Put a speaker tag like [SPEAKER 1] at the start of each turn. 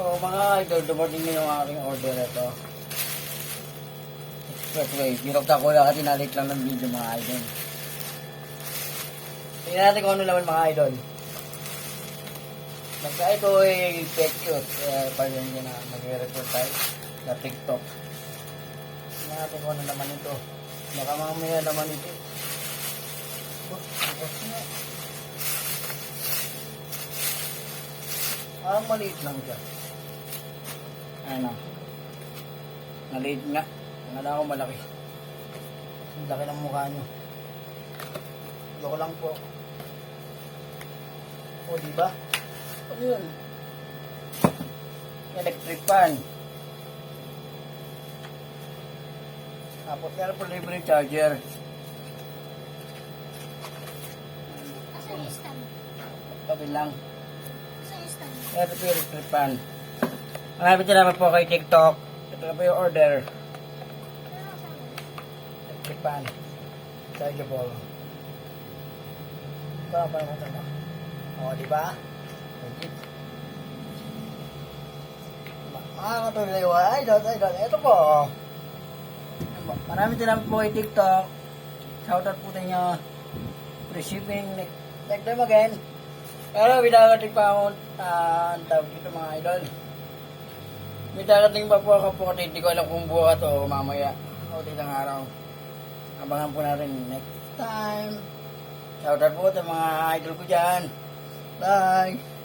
[SPEAKER 1] So mga idol, dumating din yung aking order ito. Expressway. Binukta ko lang kasi nalit lang ng video mga idol. Tingnan natin kung ano naman mga idol. Basta ito ay fake news. Kaya pa rin yun na nag-report tayo sa TikTok. Tingnan natin kung ano naman ito. Baka mamaya naman ito. Oh, na. Ah, maliit lang siya. Ano? Maliit nga. Nala ako malaki. Ang laki ng mukha nyo. Loko lang po. O, di ba? Ano yun? Electric fan. Tapos meron po libre charger.
[SPEAKER 2] Asa yung stand?
[SPEAKER 1] Tabi lang.
[SPEAKER 2] Asa yung stand?
[SPEAKER 1] Meron po yung electric fan. Maraming salamat po kay TikTok. Ito na po yung order. Fan. Chargeable. Ba, ba, ba, ba. O, di ba? Legit. Mga katuloy, idol, idol. Ito po. Maraming salamat po kay TikTok. Shoutout po sa inyo. Free shipping. Next time again. Pero bidagating pa ako ah, ang tawag dito mga idol. May darating pa po ako po hindi ko alam kung bukas o mamaya o isang araw. Abangan po natin next time. Shoutout po sa mga idol ko dyan. Bye!